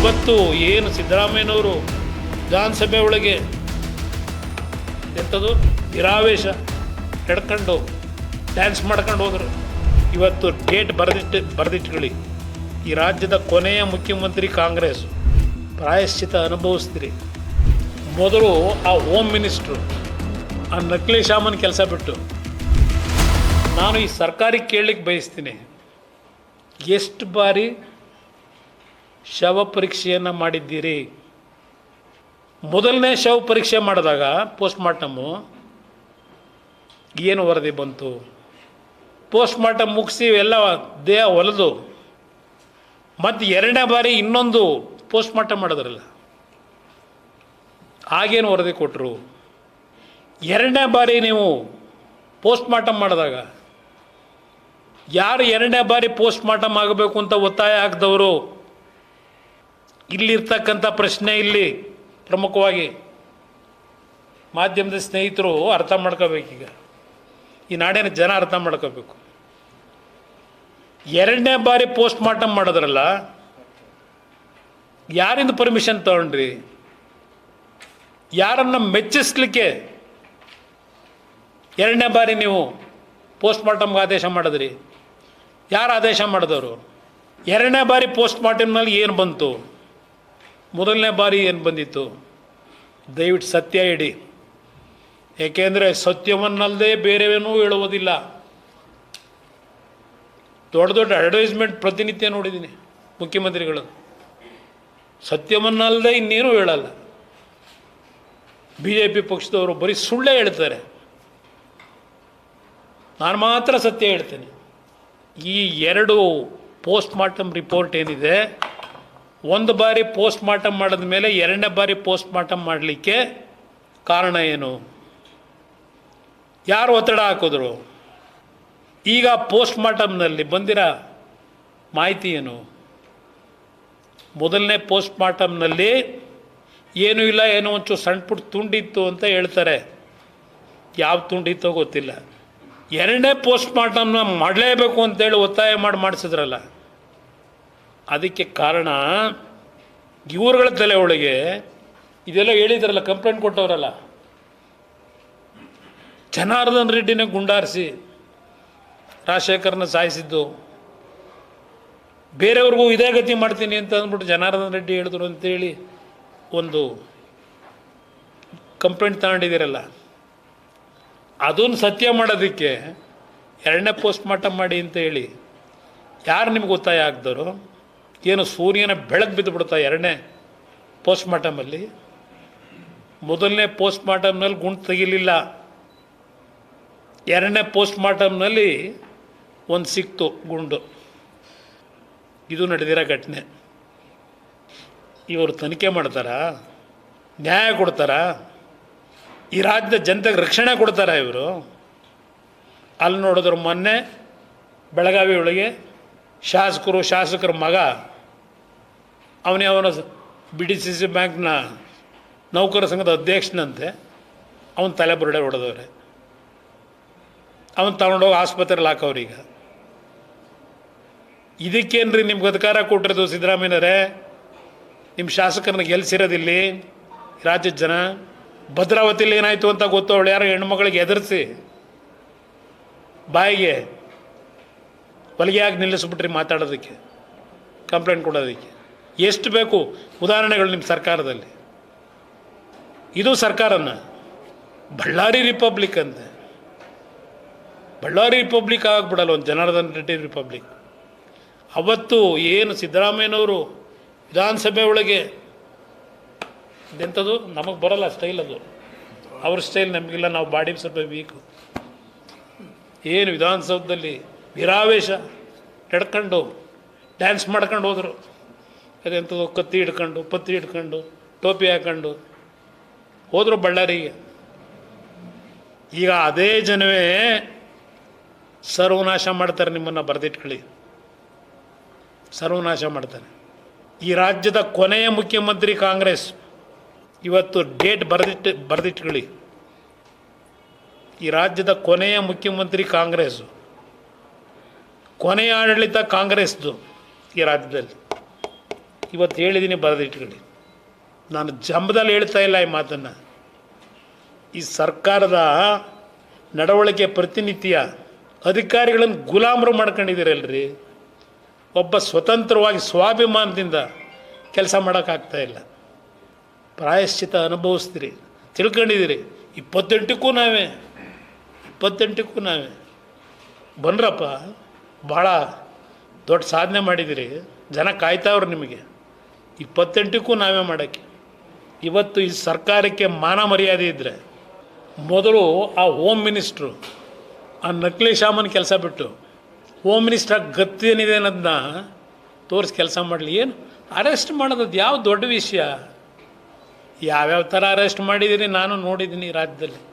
ಅವತ್ತು ಏನು ಸಿದ್ದರಾಮಯ್ಯನವರು ವಿಧಾನಸಭೆ ಒಳಗೆ ಎಂಥದ್ದು ನಿರಾವೇಶ ಎಡ್ಕೊಂಡು ಡ್ಯಾನ್ಸ್ ಮಾಡ್ಕೊಂಡು ಹೋದರು. ಇವತ್ತು ಡೇಟ್ ಬರೆದಿಟ್ಟು ಬರೆದಿಟ್ಕೊಳ್ಳಿ. ಈ ರಾಜ್ಯದ ಕೊನೆಯ ಮುಖ್ಯಮಂತ್ರಿ ಕಾಂಗ್ರೆಸ್. ಪ್ರಾಯಶ್ಚಿತ ಅನುಭವಿಸ್ತೀರಿ. ಮೊದಲು ಆ ಹೋಮ್ ಮಿನಿಸ್ಟ್ರು ಆ ನಕಲಿ ಶಾಮನ್ ಕೆಲಸ ಬಿಟ್ಟು. ನಾನು ಈ ಸರ್ಕಾರಿ ಕೇಳಲಿಕ್ಕೆ ಬಯಸ್ತೀನಿ. ಎಷ್ಟು ಬಾರಿ ಶವ ಪರೀಕ್ಷೆಯನ್ನು ಮಾಡಿದ್ದೀರಿ. ಮೊದಲನೇ ಶವ ಪರೀಕ್ಷೆ ಮಾಡಿದಾಗ ಪೋಸ್ಟ್ ಮಾರ್ಟಮು ಏನು ವರದಿ ಬಂತು? ಪೋಸ್ಟ್ ಮಾರ್ಟಮ್ ಮುಗಿಸಿ ಎಲ್ಲ ದೇಹ ಹೊಲದು. ಮತ್ತು ಎರಡನೇ ಬಾರಿ ಇನ್ನೊಂದು ಪೋಸ್ಟ್ ಮಾರ್ಟಮ್ ಮಾಡಿದ್ರಲ್ಲ. ಆಗೇನು ವರದಿ ಕೊಟ್ಟರು ಎರಡನೇ ಬಾರಿ ನೀವು ಪೋಸ್ಟ್ ಮಾರ್ಟಮ್ ಮಾಡಿದಾಗ, ಯಾರು ಎರಡನೇ ಬಾರಿ ಪೋಸ್ಟ್ ಮಾರ್ಟಮ್ ಆಗಬೇಕು ಅಂತ ಒತ್ತಾಯ ಹಾಕಿದವರು? ಇಲ್ಲಿರ್ತಕ್ಕಂಥ ಪ್ರಶ್ನೆ ಇಲ್ಲಿ ಪ್ರಮುಖವಾಗಿ ಮಾಧ್ಯಮದ ಸ್ನೇಹಿತರು ಅರ್ಥ ಮಾಡ್ಕೋಬೇಕೀಗ. ಈ ನಾಡಿನ ಜನ ಅರ್ಥ ಮಾಡ್ಕೋಬೇಕು. ಎರಡನೇ ಬಾರಿ ಪೋಸ್ಟ್ ಮಾರ್ಟಮ್ ಮಾಡಿದ್ರಲ್ಲ, ಯಾರಿಂದ ಪರ್ಮಿಷನ್ ತಗೊಂಡ್ರಿ? ಯಾರನ್ನ ಮೆಚ್ಚಿಸ್ಲಿಕ್ಕೆ ಎರಡನೇ ಬಾರಿ ನೀವು ಪೋಸ್ಟ್ ಮಾರ್ಟಮ್ಗೆ ಆದೇಶ ಮಾಡಿದ್ರಿ? ಯಾರು ಆದೇಶ ಮಾಡಿದವರು? ಎರಡನೇ ಬಾರಿ ಪೋಸ್ಟ್ ಮಾರ್ಟಮ್ನಲ್ಲಿ ಏನು ಬಂತು? ಮೊದಲನೇ ಬಾರಿ ಏನು ಬಂದಿತ್ತು? ದಯವಿಟ್ಟು ಸತ್ಯ ಇಡಿ. ಏಕೆಂದರೆ ಸತ್ಯವನ್ನಲ್ಲದೆ ಬೇರೆವೇನೂ ಹೇಳುವುದಿಲ್ಲ. ದೊಡ್ಡ ದೊಡ್ಡ ಅಡ್ವರ್ಟೈಸ್ಮೆಂಟ್ ಪ್ರತಿನಿತ್ಯ ನೋಡಿದ್ದೀನಿ ಮುಖ್ಯಮಂತ್ರಿಗಳು. ಸತ್ಯವನ್ನಲ್ಲದೆ ಇನ್ನೇನು ಹೇಳಲ್ಲ. ಬಿ ಜೆ ಪಿ ಪಕ್ಷದವರು ಬರೀ ಸುಳ್ಳೇ ಹೇಳ್ತಾರೆ. ನಾನು ಮಾತ್ರ ಸತ್ಯ ಹೇಳ್ತೇನೆ. ಈ ಎರಡು ಪೋಸ್ಟ್ ಮಾರ್ಟಮ್ ರಿಪೋರ್ಟ್ ಏನಿದೆ ಒಂದು ಬಾರಿ ಪೋಸ್ಟ್ ಮಾರ್ಟಮ್ ಮಾಡಿದ ಮೇಲೆ ಎರಡನೇ ಬಾರಿ ಪೋಸ್ಟ್ ಮಾರ್ಟಮ್ ಮಾಡಲಿಕ್ಕೆ ಕಾರಣ ಏನು? ಯಾರು ಒತ್ತಡ ಹಾಕಿದ್ರು? ಈಗ ಪೋಸ್ಟ್ ಮಾರ್ಟಮ್ನಲ್ಲಿ ಬಂದಿರ ಮಾಹಿತಿ ಏನು? ಮೊದಲನೇ ಪೋಸ್ಟ್ ಮಾರ್ಟಮ್ನಲ್ಲಿ ಏನೂ ಇಲ್ಲ, ಏನೋ ಒಂಚೂರು ಸಣ್ಣ ಪುಟ್ಟ ತುಂಡಿತ್ತು ಅಂತ ಹೇಳ್ತಾರೆ. ಯಾವ ತುಂಡಿತ್ತೋ ಗೊತ್ತಿಲ್ಲ. ಎರಡನೇ ಪೋಸ್ಟ್ ಮಾರ್ಟಮ್ನ ಮಾಡಲೇಬೇಕು ಅಂತೇಳಿ ಒತ್ತಾಯ ಮಾಡಿ ಮಾಡಿಸಿದ್ರಲ್ಲ. ಅದಕ್ಕೆ ಕಾರಣ, ಇವರುಗಳ ತಲೆ ಒಳಗೆ ಇದೆಲ್ಲ ಹೇಳಿದ್ರಲ್ಲ, ಕಂಪ್ಲೇಂಟ್ ಕೊಟ್ಟವರಲ್ಲ. ಜನಾರ್ದನ್ ರೆಡ್ಡಿನ ಗುಂಡಾರಿಸಿ ರಾಜಶೇಖರ್ನ ಸಾಯಿಸಿದ್ದು. ಬೇರೆಯವ್ರಿಗೂ ಇದೇ ಗತಿ ಮಾಡ್ತೀನಿ ಅಂತ ಅಂದ್ಬಿಟ್ಟು ಜನಾರ್ದನ್ ರೆಡ್ಡಿ ಹೇಳಿದ್ರು ಅಂತೇಳಿ ಒಂದು ಕಂಪ್ಲೇಂಟ್ ತಗೊಂಡಿದ್ದೀರಲ್ಲ. ಅದನ್ನು ಸತ್ಯ ಮಾಡೋದಕ್ಕೆ ಎರಡನೇ ಪೋಸ್ಟ್ ಮಾರ್ಟಮ್ ಮಾಡಿ ಅಂತ ಹೇಳಿ ಯಾರು ನಿಮ್ಗೆ ಒತ್ತಾಯ ಆಗ್ದವರು ಏನು ಸೂರ್ಯನ ಬೆಳಕು ಬಿದ್ದು ಬಿಡ್ತಾ ಎರಡನೇ ಪೋಸ್ಟ್ ಮಾರ್ಟಮಲ್ಲಿ ಮೊದಲನೇ ಪೋಸ್ಟ್ ಮಾರ್ಟಮ್ನಲ್ಲಿ ಗುಂಡು ತೆಗಿಲಿಲ್ಲ. ಎರಡನೇ ಪೋಸ್ಟ್ ಮಾರ್ಟಮ್ನಲ್ಲಿ ಒಂದು ಸಿಕ್ತು ಗುಂಡು. ಇದು ನಡೆದಿರೋ ಘಟನೆ. ಇವರು ತನಿಖೆ ಮಾಡ್ತಾರಾ? ನ್ಯಾಯ ಕೊಡ್ತಾರಾ? ಈ ರಾಜ್ಯದ ಜನತೆಗೆ ರಕ್ಷಣೆ ಕೊಡ್ತಾರಾ ಇವರು? ಅಲ್ಲಿ ನೋಡಿದ್ರು ಮೊನ್ನೆ ಬೆಳಗಾವಿ ಒಳಗೆ ಶಾಸಕರು, ಶಾಸಕರ ಮಗ ಅವನೇ ಅವನ ಬಿ ಡಿ ಸಿ ಸಿ ಬ್ಯಾಂಕ್ನ ನೌಕರ ಸಂಘದ ಅಧ್ಯಕ್ಷನಂತೆ ಅವನ ತಲೆ ಬುರುಡೆ ಹೊಡೆದವ್ರೆ. ಅವನು ತಗೊಂಡೋಗಿ ಆಸ್ಪತ್ರೆಲಿ ಹಾಕವ್ರೀಗ. ಇದಕ್ಕೇನ್ರಿ ನಿಮ್ಗೆ ಅಧಿಕಾರ ಕೊಟ್ಟಿರೋದು ಸಿದ್ದರಾಮಯ್ಯನವರೇ ನಿಮ್ಮ ಶಾಸಕರನ್ನ ಗೆಲ್ಸಿರೋದಿಲ್ಲಿ ರಾಜ್ಯದ ಜನ? ಭದ್ರಾವತಿಲಿ ಏನಾಯಿತು ಅಂತ ಗೊತ್ತು, ಅವಳು ಯಾರೋ ಹೆಣ್ಮಕ್ಳಿಗೆ ಎದುರಿಸಿ ಬಾಯಿಗೆ ಹೊಲಿಗೆಯಾಗಿ ನಿಲ್ಲಿಸ್ಬಿಟ್ರಿ ಮಾತಾಡೋದಕ್ಕೆ, ಕಂಪ್ಲೇಂಟ್ ಕೊಡೋದಕ್ಕೆ. ಎಷ್ಟು ಬೇಕು ಉದಾಹರಣೆಗಳು ನಿಮ್ಮ ಸರ್ಕಾರದಲ್ಲಿ. ಇದು ಸರ್ಕಾರನ ಬಳ್ಳಾರಿ ರಿಪಬ್ಲಿಕ್ ಅಂತ ಬಳ್ಳಾರಿ ರಿಪಬ್ಲಿಕ್ ಆಗಿಬಿಡಲ್ಲ ಒಂದು ಜನಾರ್ದನ್ ರೆಡ್ಡಿ ರಿಪಬ್ಲಿಕ್. ಅವತ್ತು ಏನು ಸಿದ್ದರಾಮಯ್ಯನವರು ವಿಧಾನಸಭೆ ಒಳಗೆ ಇದೆಂಥದ್ದು ನಮಗೆ ಬರಲ್ಲ ಸ್ಟೈಲ್ ಅದು. ಅವ್ರ ಸ್ಟೈಲ್ ನಮಗಿಲ್ಲ, ನಾವು ಬಾಡಿ ಸ್ವಲ್ಪ ವೀಕು ಏನು ವಿಧಾನಸೌಧದಲ್ಲಿ ವಿರಾವೇಶ ನಡ್ಕೊಂಡು ಡ್ಯಾನ್ಸ್ ಮಾಡ್ಕೊಂಡು ಹೋದರು. ಅದೆಂಥದ್ದು ಕತ್ತಿ ಹಿಡ್ಕೊಂಡು, ಪತ್ತಿ ಹಿಡ್ಕೊಂಡು, ಟೋಪಿ ಹಾಕೊಂಡು ಹೋದರು ಬಳ್ಳಾರಿಗೆ. ಈಗ ಅದೇ ಜನವೇ ಸರ್ವನಾಶ ಮಾಡ್ತಾರೆ ನಿಮ್ಮನ್ನು ಬರೆದಿಟ್ಕೊಳ್ಳಿ. ಸರ್ವನಾಶ ಮಾಡ್ತಾರೆ. ಈ ರಾಜ್ಯದ ಕೊನೆಯ ಮುಖ್ಯಮಂತ್ರಿ ಕಾಂಗ್ರೆಸ್ ಇವತ್ತು ಡೇಟ್ ಬರೆದಿಟ್ಟು, ಬರೆದಿಟ್ಕೊಳ್ಳಿ. ಈ ರಾಜ್ಯದ ಕೊನೆಯ ಮುಖ್ಯಮಂತ್ರಿ ಕಾಂಗ್ರೆಸ್ಸು ಕೊನೆಯ ಆಡಳಿತ ಕಾಂಗ್ರೆಸ್ದು ಈ ರಾಜ್ಯದಲ್ಲಿ. ಇವತ್ತು ಹೇಳಿದ್ದೀನಿ ಬರೆದಿಟ್ಕೊಳ್ಳಿ. ನಾನು ಜಂಬದಲ್ಲಿ ಹೇಳ್ತಾ ಇಲ್ಲ ಈ ಮಾತನ್ನು. ಈ ಸರ್ಕಾರದ ನಡವಳಿಕೆ ಪ್ರತಿನಿತ್ಯ ಅಧಿಕಾರಿಗಳನ್ನು ಗುಲಾಮರು ಮಾಡ್ಕೊಂಡಿದ್ದೀರಲ್ರಿ? ಒಬ್ಬ ಸ್ವತಂತ್ರವಾಗಿ ಸ್ವಾಭಿಮಾನದಿಂದ ಕೆಲಸ ಮಾಡೋಕ್ಕಾಗ್ತಾ ಇಲ್ಲ. ಪ್ರಾಯಶ್ಚಿತ ಅನುಭವಿಸ್ತೀರಿ. ತಿಳ್ಕೊಂಡಿದ್ದೀರಿ. ಇಪ್ಪತ್ತೆಂಟಕ್ಕೂ ನಾವೇ. ಇಪ್ಪತ್ತೆಂಟಕ್ಕೂ ನಾವೇ. ಬನ್ರಪ್ಪ, ಭಾಳ ದೊಡ್ಡ ಸಾಧನೆ ಮಾಡಿದ್ದೀರಿ. ಜನ ಕಾಯ್ತಾವ್ರು ನಿಮಗೆ. ಇಪ್ಪತ್ತೆಂಟಕ್ಕೂ ನಾವೇ ಮಾಡೋಕ್ಕೆ. ಇವತ್ತು ಈ ಸರ್ಕಾರಕ್ಕೆ ಮಾನ ಮರ್ಯಾದೆ ಇದ್ದರೆ ಮೊದಲು ಆ ಹೋಮ್ ಮಿನಿಸ್ಟ್ರು ಆ ನಕಲಿ ಶಾಮನ್ ಕೆಲಸ ಬಿಟ್ಟು ಹೋಮ್ ಮಿನಿಸ್ಟ್ರಾಗಿ ಗತ್ತೇನಿದೆ ಅನ್ನೋದನ್ನ ತೋರಿಸಿ ಕೆಲಸ ಮಾಡಲಿ. ಏನು? ಅರೆಸ್ಟ್ ಮಾಡೋದದು ಯಾವ ದೊಡ್ಡ ವಿಷಯ? ಯಾವ್ಯಾವ ಥರ ಅರೆಸ್ಟ್ ಮಾಡಿದ್ದೀನಿ ನಾನು ನೋಡಿದ್ದೀನಿ ರಾಜ್ಯದಲ್ಲಿ.